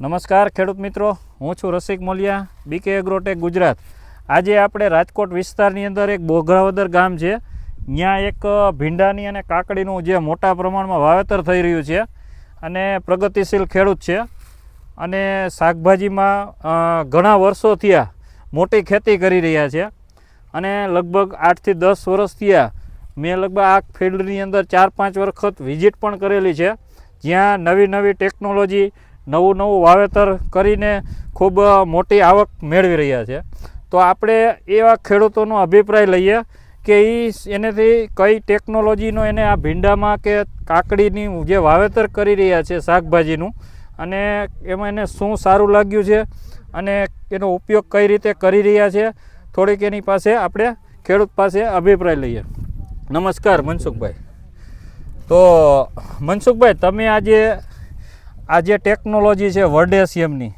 નમસ્કાર ખેડૂત મિત્રો, હું છું રસિક મોલિયા બીકે એગ્રોટેક ગુજરાત. આજે આપણે રાજકોટ વિસ્તારની અંદર એક બોઘરાવદર ગામ છે. ત્યાં એક ભીંડાની અને કાકડીનું જે મોટા પ્રમાણમાં વાવેતર થઈ રહ્યું છે અને પ્રગતિશીલ ખેડૂત છે. અને શાકભાજીમાં ઘણા વર્ષો થયા મોટી ખેતી કરી રહ્યા છે. અને લગભગ આઠથી દસ વર્ષ થયા મેં લગભગ આ ફિલ્ડની અંદર ચાર પાંચ વખત વિઝિટ પણ કરેલી છે. જ્યાં નવી નવી ટેકનોલોજી નવું નવું વાવેતર કરીને ખૂબ મોટી આવક મેળવી રહ્યા છે. તો આપણે એવા ખેડૂતોનો અભિપ્રાય લઈએ કે એ એનેથી કઈ ટેકનોલોજીનો એને આ ભીંડામાં કે કાકડીની જે વાવેતર કરી રહ્યા છે શાકભાજીનું અને એમાં એને શું સારું લાગ્યું છે અને એનો ઉપયોગ કઈ રીતે કરી રહ્યા છે, થોડીક એની પાસે આપણે ખેડૂત પાસે અભિપ્રાય લઈએ. નમસ્કાર મનસુખભાઈ. તો મનસુખભાઈ, તમે આજે આ જે ટેકનોલોજી છે વર્ડેશિયમની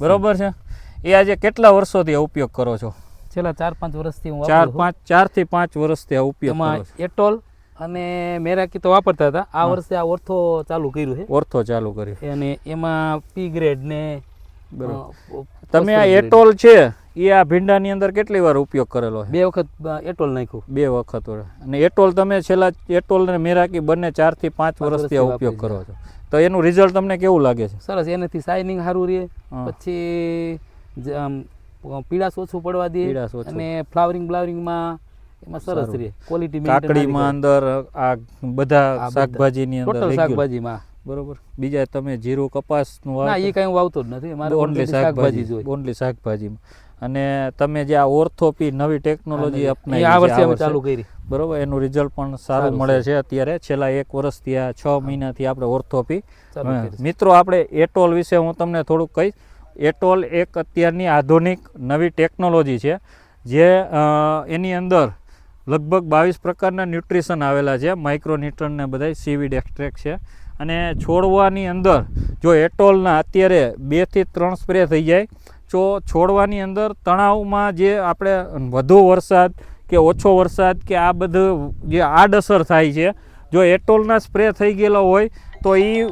બરોબર છે? એ આજે કેટલા વર્ષોથી ઉપયોગ કરો છો? છેલ્લા ચાર પાંચ વર્ષથી હું ચાર પાંચ ચારથી પાંચ વર્ષથી આ ઉપયોગ એમાં એટોલ અને મેરાકી તો વાપરતા હતા. આ વર્ષે આ ઓર્થો ચાલુ કર્યું છે. ઓર્થો ચાલુ કર્યું. અને એમાં પી ગ્રેડ ને તમે આ એટોલ છે એ આ ભીંડાની અંદર કેટલી વાર ઉપયોગ કરેલો બે વખત એટોલ નાખ્યું. બે વખત અને એટોલ તમે છેલ્લા એટોલ અને મેરાકી બંને ચારથી પાંચ પાંચ વર્ષથી આ ઉપયોગ કરો છો. તો એનું રિઝલ્ટ તમને કેવું લાગે છે? સરસ એનાથી શાઇનિંગ સારું રહે. પછી પીળાશ ઓછું પડવા દે. અને ફ્લાવરિંગ બ્લાવરિંગમાં એમાં સરસ રહે. ક્વોલિટી કાકડીમાં અંદર આ બધા. શાકભાજીની અંદર શાકભાજીમાં. બરોબર? બીજા તમે જીરું કપાસનું ના એ કાંઈ હું વાવતો જ નથી. મારે ઓનલી શાકભાજી. જોઈએ ઓનલી શાકભાજીમાં. અને તમે જે આ ઓર્થોપી નવી ટેકનોલોજી અપનાવી આ વર્ષે અમે ચાલુ કરી. બરોબર? એનું રિઝલ્ટ પણ સારું મળે છે. અત્યારે. છેલ્લા એક વર્ષથી આ છ મહિનાથી આપણે ઓર્થોપી. મિત્રો આપણે એટોલ વિશે હું તમને થોડુંક કહીશ. એટોલ એક અત્યારની આધુનિક નવી ટેકનોલોજી છે જે એની અંદર લગભગ બાવીસ પ્રકારના ન્યુટ્રિશન આવેલા છે. માઇક્રો ન્યુટ્રન ને બધા સીવીડ એક્સ્ટ્રેક્ટ છે. અને છોડવાની અંદર જો એટોલના અત્યારે બેથી ત્રણ સ્પ્રે થઈ જાય, તો છોડવાની અંદર તણાવમાં જે આપણે વધુ વરસાદ કે ઓછો વરસાદ કે આ બધું જે આડઅસર થાય છે, જો એટોલના સ્પ્રે થઈ ગયેલો હોય, તો એ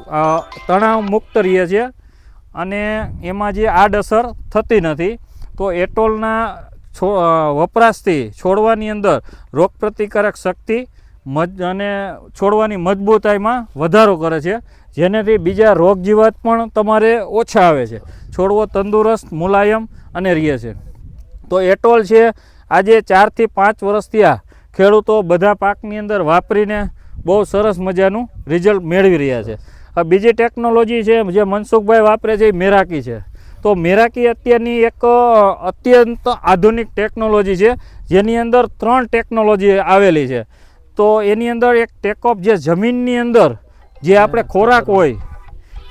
તણાવ મુક્ત રહે છે અને એમાં જે આડઅસર થતી નથી, તો એટોલના વપરાશથી છોડવાની અંદર રોગપ્રતિકારક શક્તિ મજ અને છોડવાની મજબૂતાઈમાં વધારો કરે છે. જેનાથી બીજા રોગ જીવાત પણ તમારે ઓછા આવે છે. છોડવો તંદુરસ્ત, મુલાયમ અને રહે છે. તો એટોલ છે, આજે ચારથી પાંચ વર્ષથી આ ખેડૂતો બધા પાકની અંદર વાપરીને બહુ સરસ મજાનું રિઝલ્ટ મેળવી રહ્યા છે. બીજી ટેકનોલોજી છે, જે મનસુખભાઈ વાપરે છે, એ મેરાકી છે. તો મેરાકી અત્યારની એક અત્યંત આધુનિક ટેકનોલોજી છે. જેની અંદર ત્રણ ટેકનોલોજી આવેલી છે. તો એની અંદર એક ટેકઓફ જે જમીનની અંદર જે આપણે ખોરાક હોય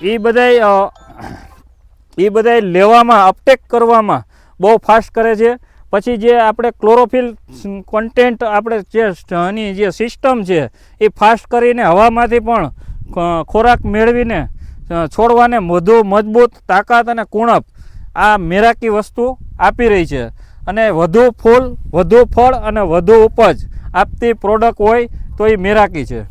એ બધાય એ બધાય લેવામાં અપટેક કરવામાં બહુ ફાસ્ટ કરે છે. પછી જે આપણે ક્લોરોફિલ કન્ટેન્ટ આપણે જે એની જે સિસ્ટમ છે એ ફાસ્ટ કરીને હવામાંથી પણ ખોરાક મેળવીને છોડવાને વધુ મજબૂત તાકાત અને કુણપ આ મેરાકી વસ્તુ આપી રહી છે. અને વધુ ફૂલ વધુ ફળ અને વધુ ઉપજ આપતી પ્રોડક્ટ હોય તો એ મેરાકી છે.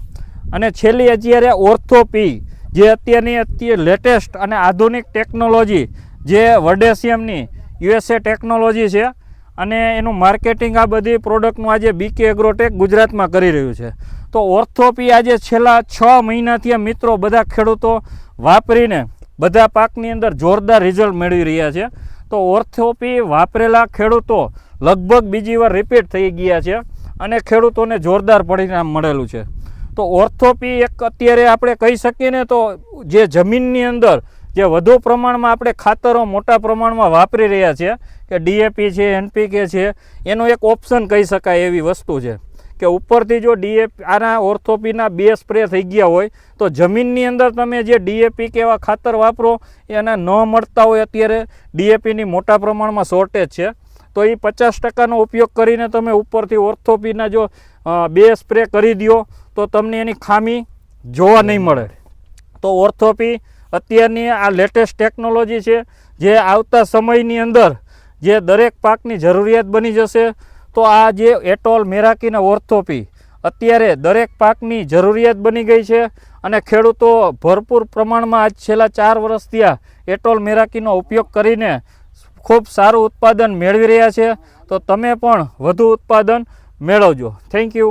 અને છેલ્લી અત્યારે ઓર્થોપી જે અત્યારની અત્યારે લેટેસ્ટ અને આધુનિક ટેકનોલોજી જે વર્ડેસિયમની યુએસએ ટેકનોલોજી છે અને એનું માર્કેટિંગ આ બધી પ્રોડક્ટનું આજે બીકે એગ્રોટેક ગુજરાતમાં કરી રહ્યું છે. તો ઓર્થોપી આજે છેલ્લા છ મહિનાથી મિત્રો બધા ખેડૂતો વાપરીને બધા પાકની અંદર જોરદાર રિઝલ્ટ મેળવી રહ્યા છે. તો ઓર્થોપી વાપરેલા ખેડૂતો લગભગ બીજી વાર રિપીટ થઈ ગયા છે. અને ખેડૂતોને જોરદાર પરિણામ મળેલું છે. તો ઓર્થોપી એક અત્યારે આપણે કહી શકીએ ને તો જે જમીનની અંદર જે વધુ પ્રમાણમાં આપણે ખાતરો મોટા પ્રમાણમાં વાપરી રહ્યા છીએ કે ડીએપી છે એનપીકે છે, એનો એક ઓપ્શન કહી શકાય એવી વસ્તુ છે. કે ઉપરથી જો ડીએપી આના ઓર્થોપીના બે સ્પ્રે થઈ ગયા હોય, તો જમીનની અંદર તમે જે ડીએપી કે એવા ખાતર વાપરો એના ન મળતા હોય અત્યારે ડીએપીની મોટા પ્રમાણમાં શોર્ટેજ છે. તો એ પચાસ ટકાનો ઉપયોગ કરીને તમે ઉપરથી ઓર્થોપીના જો બે સ્પ્રે કરી દો તો તમને એની ખામી જોવા નહીં મળે. તો ઓર્થોપી અત્યારની આ લેટેસ્ટ ટેકનોલોજી છે, જે આવતા સમયની અંદર જે દરેક પાકની જરૂરિયાત બની જશે, તો આ જે એટોલ મેરાકીના ઓર્થોપી અત્યારે દરેક પાકની જરૂરિયાત બની ગઈ છે, અને ખેડૂતો ભરપૂર પ્રમાણમાં આજ છેલ્લા ચાર વર્ષથી આ એટોલ મેરાકીનો ઉપયોગ કરીને ખૂબ સારું ઉત્પાદન મેળવી રહ્યા છે તો તમે પણ વધુ ઉત્પાદન મેળવજો. Thank you